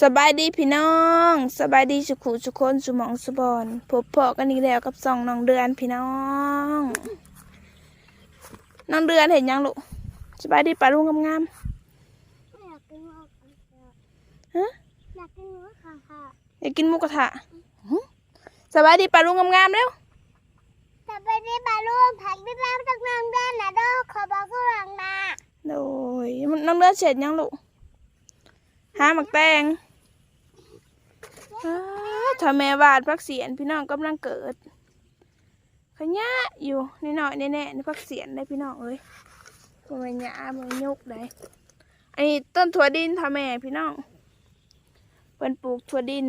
สบายดีพี่น้องสบายดีสุขุสุคนสุหมองสุบอนพบเพาะกันอีกแล้วกับสองน้องเดือนพี่น้อง น้องเดือนเห็นยังลูกสบายดีปลาลุงงามอยากกินหมูกระทะๆฮะอยากกินหมูกระทะอยากกินหมูกระทะหึสบายดีปลาลุงงามๆเร็วแต่ไปที่บาลูนผักที่ร้านจากน้ำเด่นนะเด้อขอบอกผู้หลังมาโดยน้องเดือนเสร็จยังลูกหาหมักแตงอ้า ถ้าแม่วาดพักเสียนพี่น้องกำลังเกิดขยะอยู่นิดหน่อยแน่ๆในพักเสียนได้พี่น้องเอ้ยมันหยามันยุกได้อันนี้ต้นถั่วดินท่าแม่พี่น้องเป็นปลูกถั่วดิน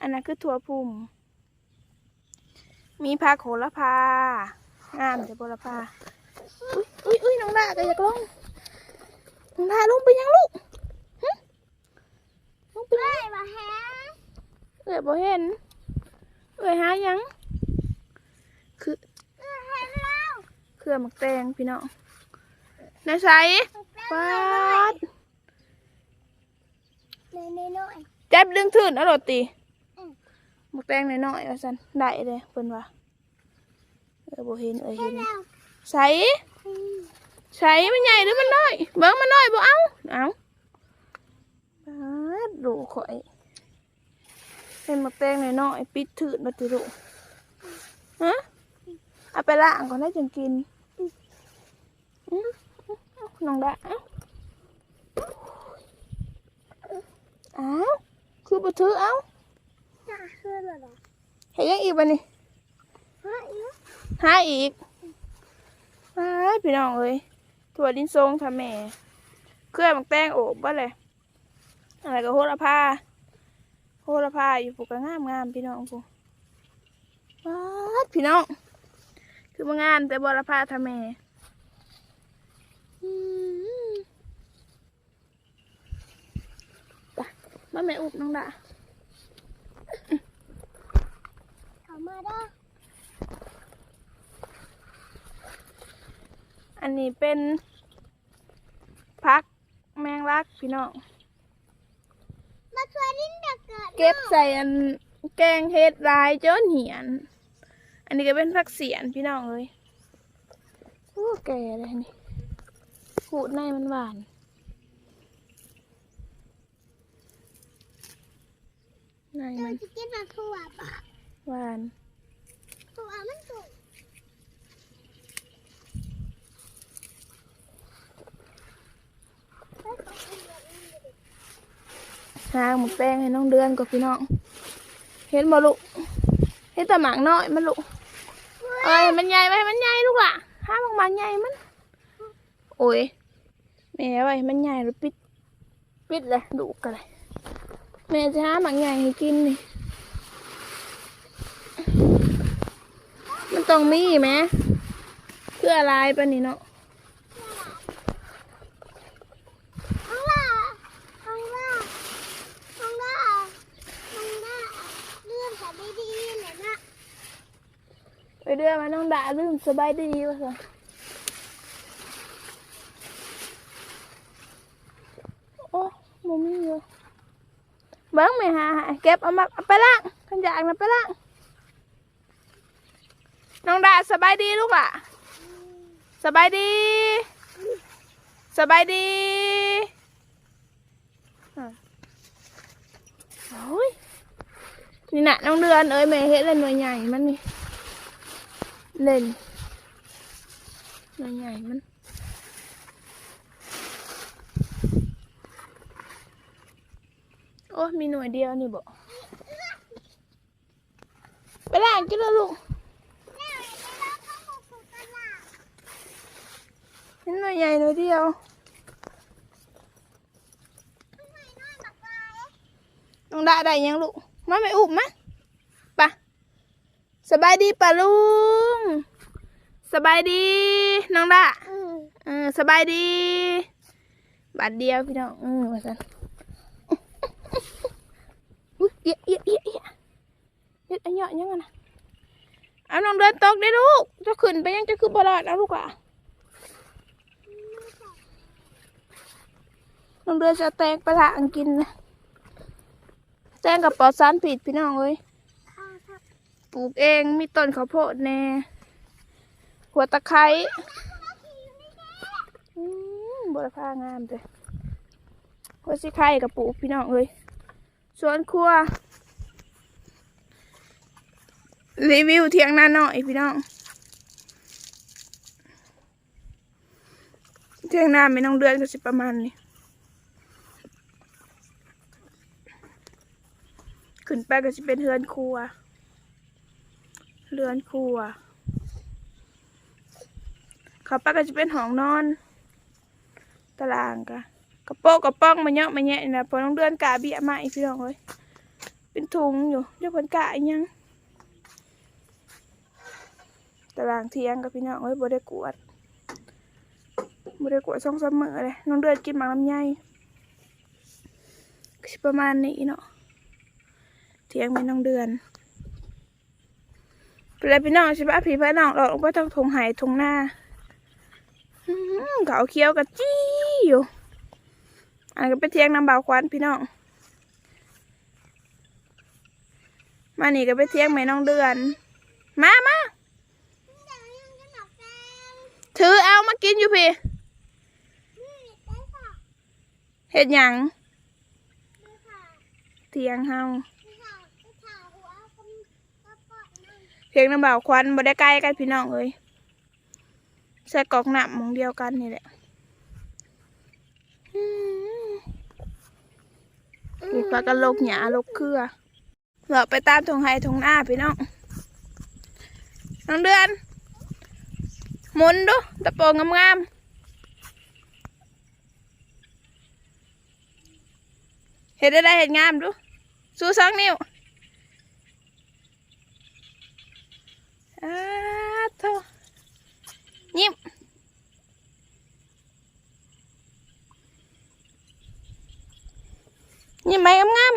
อันนั้นคือถั่วพุ่มมีผักโหระพางามจะโหระพาอุ้ยอุ้ยน้องดาก็อยากลงน้องดาลงไปยังลูกลงไปเฮ้มาแฮ เอ้ยบ่เห็น เอ้ยหายัง คือเออเห็นแล้วเครื่องหมักแตงพี่น้องนายใสปาดในในหน่อยจับดึงถืนเอาโรตีอืมหมักแตงน้อยๆว่าซั่นได้เลยเพิ่นว่าเอ้ยบ่เห็นเอ้ยเห็เห็นนแล้วใสใสมันใหญ่หรือมันน้อย เบิ่งมันน้อยบ่เอาเอาปาดดูข่อย เป็นหมักแตงหน่อยๆปิดถืดมาติลูกฮะเอาไปล้างก่อนได้จังกินอื้อเอาน้องดาเอ้าอ้าวคือบ่ถือเอ้าน่าเชื่อเลยเหรอเห็นยังอีกบ่นี่เฮ้ยอีกหาอีกไปพี่น้องเอ้ยถั่วดินทรงทำแม่เครื่องหมักแตงโอบบ่เลยอะไรก็โหระพา โหระพาอยู่ปลูกก็งามงามๆพี่น้องกูว้าดพี่น้อง คือมางานแต่บรพาทำแม่อืมไปมาแม่อุบน้องดาเขามาเด้ออันนี้เป็นพักแมงลักพี่น้องมาช่วยลิ้น เด็กเกิดเก็บใส่อันแกงเฮ็ดลายจนเหียน อันนี้ก็เป็นผักเสียนพี่น้องเลยโอ้แก่เลยนี่ขูดในมันหวานในเดี๋ยมัวนจะกินมาทั่วปะหวานทั่วมันสุก หาหมูแป้งให้น้องเดือนกับพี่น้อง เห็นบ่ลูกเห็นแต่หมากน้อยมันลูกเอ้ยมันใหญ่ไปมันใหญ่ลูกล่ะห้ามหมากใหญ่มัน โอ้ยแม่ไว้มันใหญ่แล้วปิด ปิดเลยดูกันเลยแม่จะหาหมากใหญ่ให้กินนี่มันต้องมีไหมเพื่ออะไรปะนี่เนาะ ข้างล่างข้างล่างข้างล่างข้างล่างเลื่อนแต่ไม่ดีเลยนะ ไป เดือมาน้องด่าลืมสบายดีวะสิโอ้มมีอยู่เบิ้งไม่หาหาเก็บเอามาเอาไปล่างขันอยากนะไปล่างน้องด่าสบายดีลูกอะสบายดี สบายดีโอ้ยนี่น่ะน้องเดือนเอ้ยแม่เฮ็ดแล้วหน่วยใหญ่มันนี่ เล่นหน่วยใหญ่มันโอ้มีหน่วยเดียวนี่บอกไปล้างกินแล้วลูกหนหน่วยใหญ่หน่วยเดียวน้องไดาได้ยังลูกมาไม่อุบมะไปะสบายดีปะลุง สบายดี น้องดาอืมเออสบายดีบาทเดียวพี่น้องอืมว่าสันอุ๊ยเอียเอียเอียเอียเอียอันเหยาะยังไงนะเอาน้องเดินตกได้ลูกจะขึ้นไปยังจะขึ้นบอลอดเอาลูกอะน้องเดินจะแตกไปละอังกินนะแตงกับปลอดสารผิดพี่น้องเอ้ยข้าวทับปลูกเองมีต้นข้าวโพดแน่ หัวตะไคร้อืมบรพางามเลยหัวสิไข่กับปลูกพี่น้องเอ้ยสวนครัว รีวิวเที่ยงหน้าหน่อยพี่น้อง เที่ยงหน้าไม่ต้องเดือนก็สิประมาณนี้ ขึ้นไปก็จะเป็นเฮือนครัว เรือนครัว เขาไปก็จะเป็นห้องนอน ตารางกะกระโปงกระป้องมาเยอะมาแยะนี่นะพอต้องเดือนกาเบี้ยมาอีกพี่น้องเลยเป็นถุงอยู่เรียกเพิ่นกะอีหยังตารางเที่ยงกับพี่น้องเอ้ยบ่ได้กวดบ่ได้กวดสองสามมื้อเลยน้องเดือนกินหมากลำไยประมาณนี้เนาะเที่ยงไม่น้องเดือนเป็นไรพี่น้องใช่ปะพี่พี่น้องเราลงไปทางทงไหทงหน้าอื้อหือ เขาเคี้ยวกับจี้อยู่ อันนก็ไปเที่ยงน้ำบาวควันพี่น้อง มานี่ก็ไปเที่ยงแม่น้องเดือน มามาถือเอามากินอยู่พี่เห็ดหยังเที่ยงเฮาได้ค่ะได้ค่ะหัวก็มีก็ปอดนั่นเพียงน้ำบาวควันบ่ได้ใกล้กันพี่น้องเอ้ย ใส่กอกหนับมองเดียวกันนี่แหละอืมมีปลากระโลกหยาลกเครือเราไปตามทงไฮทงหน้าพี่น้อง น้องเดือนมุนดูตะโปงงามๆเห็ดได้ได้เห็ดงามดู สู้สองนิ้วอาโท ยิ้มยิ้มไหมงาม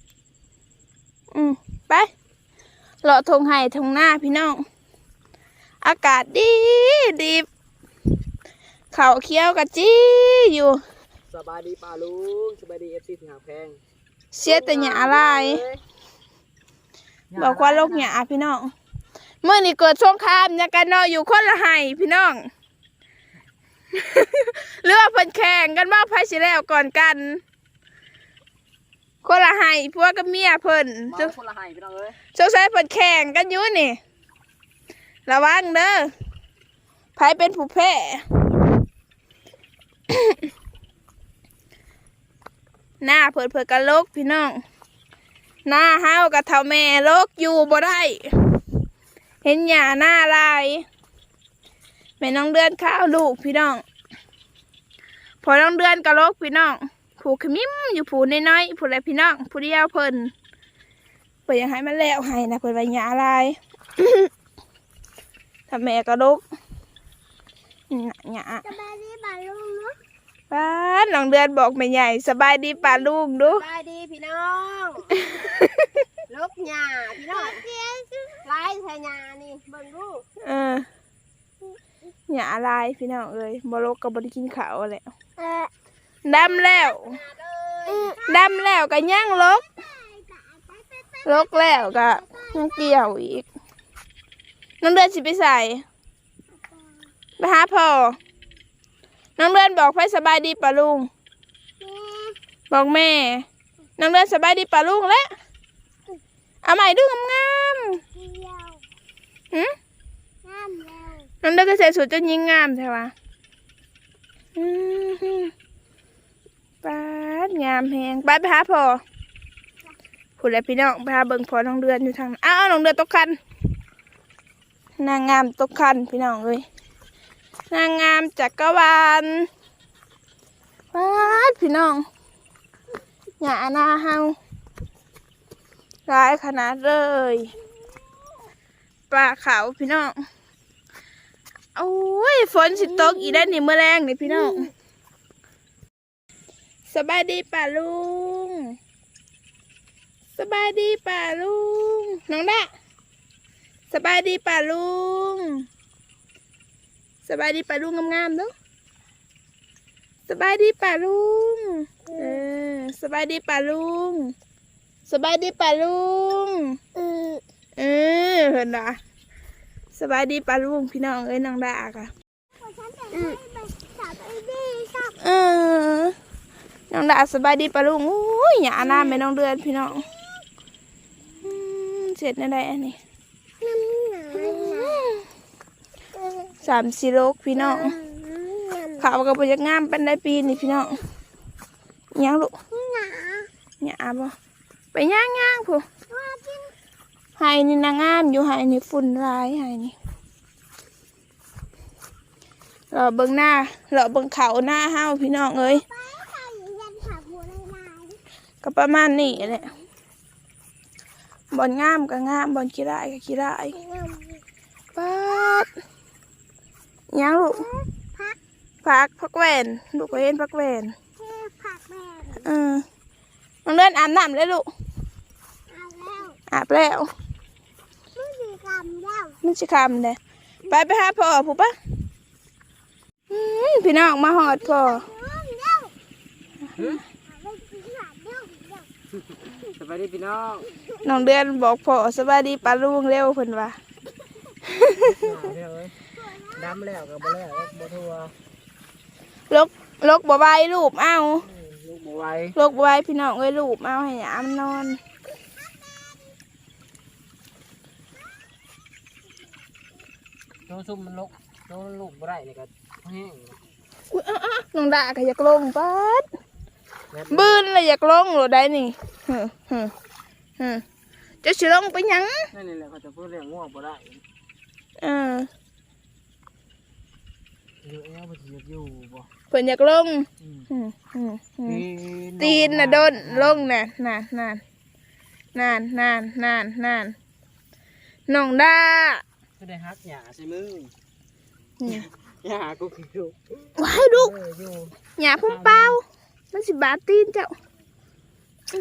ๆอืมไปเลาะทงไห้ทงหน้าพี่น้อง อากาศดีดีเขาเคี้ยวกะจี้อยู่ สบายดีป่าลุงสบายดีเอฟซีที่หางแพงเสียแต่หยาลายบอกว่าโลกหยาพี่น้อง เมื่อนี่เกิดสงครามยังกันเนาะอยู่คนละไห้พี่น้อง เรือว่าเพิ่นแข่งกันว่าไผสิแล้วก่อนกัน คนละไห้พวกกับเมียเพิ่นมาสงคนละไห้พี่น้องเอ้ยสงสัยเพิ่นแข่งกันอยู่นี่ ระวังเด้อไผเป็นผู้แพ้ หน้าเพิ่นเพิ่นกันลกพี่น้อง หน้าเฮากับเท่าแม่ลกอยู่บ่ได้ เห็นหญ้าหน้าลายแม่น้องเดือนข้าวลูกพี่น้อง พอน้องเดือนกับลกพี่น้องผูกขมิ้มอยู่ผูน้อยๆผูอะไรพี่น้องผู้เดียวเพิ่นเพิ่นอยากให้มันแล้วให้นะเพิ่นว่าหญ้าลายถ้าแม่ก็ลกหญ้าสบายดีบ่าลุงเนาะป้าดน้องเดือนบอกแม่ใหญ่ สบายดีป่าลูกดูสบายดีพี่น้อง ลกหญ้าพี่น้องไล่ใส่หญ้านี่เบิ่งดูเออหญ้าลายพี่น้องเอ้ยบ่ลกก็บ่ได้กินข้าวแหละเออดำแล้วหญ้าเลยดำแล้วก็ย่างลกลกแล้วก็ยังเกี่ยวอีก น้องเดือนสิไปใส่ไปหาพ่อน้องเดือนบอกไปสบายดีป่ะลุงบอกแม่ น้องเดือนสบายดีป่ะลุงแล้ว เอาใหม่ดูงามเดียวๆหืมน้ำแล้วน้องเดือนก็ใส่สูทจนยิงงามใช่ปะอืมฮึปาดงามแหงไปไปหาพ่อพูดแล้วพี่น้องไปหาเบิ่งพ่อน้องเดือนอยู่ทางนั้นอ้าวน้องเดือนตกคัน นางงามตกคันพี่น้องเอ้ยนางงามจักรวาลว้าดพี่น้องหยาหน้าเฮา ร้ายขนาดเลยปลาขาวพี่น้องโอ้ยฝนสิตกอีได้นี่เมื่อแรงนี่พี่น้องสบายดีป่าลุงสบายดีป่าลุงน้องดะสบายดีป่าลุงสบายดีป่าลุงงามๆเนาะสบายดีป่าลุงเออสบายดีป่าลุง สบายดีป่าลุงเออเออเห็นนะสบายดีป่าลุงพี่น้องเอ้ยน้องดาค่ะฉันแต่ไม่ไปสาวไปดีชอบเออน้องดาสบายดีป่าลุงโอ้ยหยาหน้าไม่น้องเดือนพี่น้องอืมเสร็จในใดอันนี้น้ำหนาหนาสามสิโลกพี่น้องขาวกับปยักงามเป็นได้ปีนี่พี่น้องอิหยังลูกหนาหยาบ่ ไปย่างย่างผู้ว่าจริงไฮนี่นางงามอยู่ไฮนี่ฝุ่นร้ายไฮนี่เราเบิ่งหน้าเราเบิ่งเขาหน้าเฮาพี่น้องเอ้ยไปใส่ยันผักบัวลายลายก็ประมาณนี้แหละบอลงามก็งามบอลขี้ร้ายก็ขี้ร้ายงามปัดอิหยังลูกพักพักพักแหวนลูกก็เห็นพักแหวนแค่ผักแบบเออน้องเดินอาบน้ำเลยลูกเอาแล้ว อาบแล้วไม่มีกรรมแล้วมันจะคำเลยไปไปหาพ่อผู้ปะอืมพี่น้องมาหอดพ่อเร็วเร็วเอาไปกินหลานเร็วเร็วสบายดีพี่น้องน้องเดือนบอกพ่อสบายดีปลาลุงเร็วเพิ่นว่าเรื่องเลยดำแล้วกับบ่แล้วบ่ทัวลกลกบ่ใบายรูปเอาลูกบ่ไหวลกบ่ใบายพี่น้องเอ้ยรูปเอาให้หยามนนอน โนซุ่มมันลกโนลูกบ่ได้นี่ก็แห้งอุ๊ยอ๊ะอ๊ะน้องดาก็อยากลงปัดแม่นบืนเลยอยากลงหรือได้นี่เฮ้อเฮ้อเฮ้อจะสิลงไปหยังนั่นนี่แหละเขาจะพูดเรื่องง่วงบ่ได้เอออยู่เอ้าบ่สิอยู่บ่เพิ่นอยากลงอืมอืมอืมอืมตีตีนน่ะโดนลงน่ะนานนานนานนานนานนานน้องดา ก็ได้ฮักหญ้าใส่มือนี่หญ้ากูคืออยู่ว้ายลูกเอออยู่หยาพุ่งเป้ามันสิบาดตีนเจ้าอื้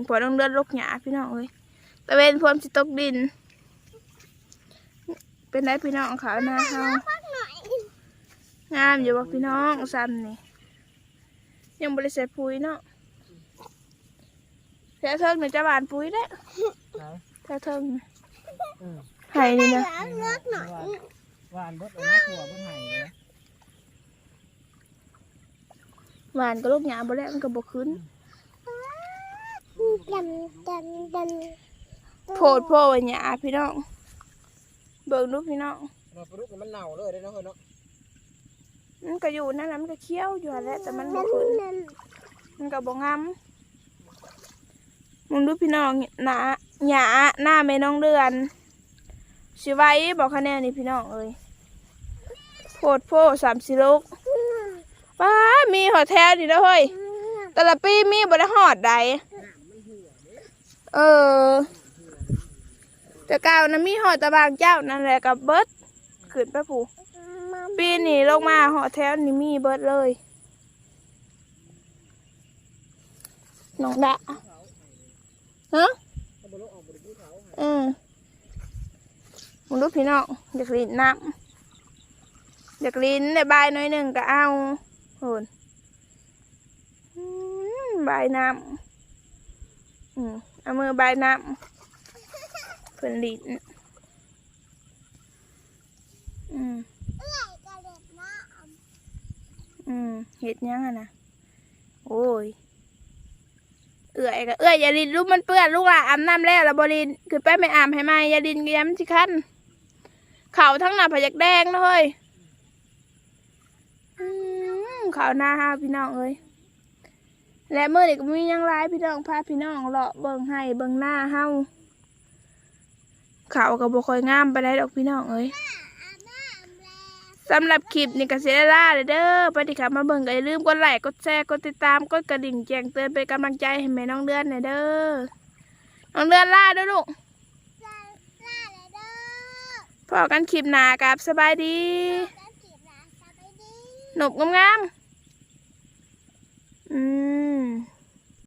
อพอต้องเดินลกหยาพี่น้องเอ้ยตะเวนพร้อมสิตกดิน เป็นไรพี่น้องขาวหน้าเฮาพักหน่อยงามอยู่บ่พี่น้องซ้ำนี่ยังบริใส่ปุ๋ยเนาะแถวเทิงหนูจะหวานปุ๋ยได้ไหนแถวเทิงน่ะอืม ไห้นี่นะแล้วเลือกหน่อยหวานเบิดเลยนะหัวเบิดไห้เลยหวานก็ลูกหยาบ่แล้วมันก็บ่ขึ้นดำดำดำโพดโพดหยาพี่น้อง เบิ่งดูพี่น้องเราปลุกมันเน่าเลยเด้อเนาะเฮ้ยเนาะมันก็อยู่นั่นแหละมันก็เคี้ยวอยู่หั่นแหละแต่มันบ่ขึ้นมันก็บ่งามมึงดูพี่น้องหนาหยาหน้าแม่น้องเดือน สิไว้บอกคะแนนนี่พี่น้องเอ้ยโพดโพสามสิโลกป้ามีหอแถวนี่เด้อเฮ้ยแต่ละปีมีบ่ไดหอดใดเออแต่ก่านะมีหอดตะบางเจ้านั่นแหละกับเบิร์ดขึ้นไปผูปีนี้ลงมาหอดแถวนี่มีเบิร์ดเลยน้องดะฮะเออ มึงดูพี่น้องอยากลินน้ำอยากลินได้บน้อยหนึ่งก็เอาโหนอืมบน้ำอืมเอามือใบน้ำเพิ่นลิ้นอืมเอ้ยกระเด็ดน้อืมเห็ดยังอะนะโอ้ยเอื่อยก็เอื่อยอย่าลินลูกมันเปื้อนลูกละอาบน้ำแล้วแล้วบรินคือไปไม่อาบให้มาอย่าลินก็ย้ำสิคัน เข่าทั้งหน้าพยักแดงนะเฮ้ยเข่าหน้าห้าพี่น้องเอ้ยและเมื่อเด็กมียังร้ายพี่น้องพาพี่น้องเลาะเบิ่งให้เบิ่งหน้าเฮาเขาก็บ่ค่อยงามไปได้ดอกพี่น้องเอ้ยสำหรับคลิปนี้ก็เสียล่าเลยเด้อไปที่ขับมาเบิ่งก็อย่าลืมกดไลค์กดแชร์กดติดตามกดกระดิ่งแจ้งเตือนเป็นกำลังใจให้แม่น้องเดือนหน่อยเด้อน้องเดือนล่าด้อลูก ลาลาเลยเด้ อพอกันคลิปหน้ากับสบายดีแล้วจีบหลานสบายดีหนุบงามๆอืม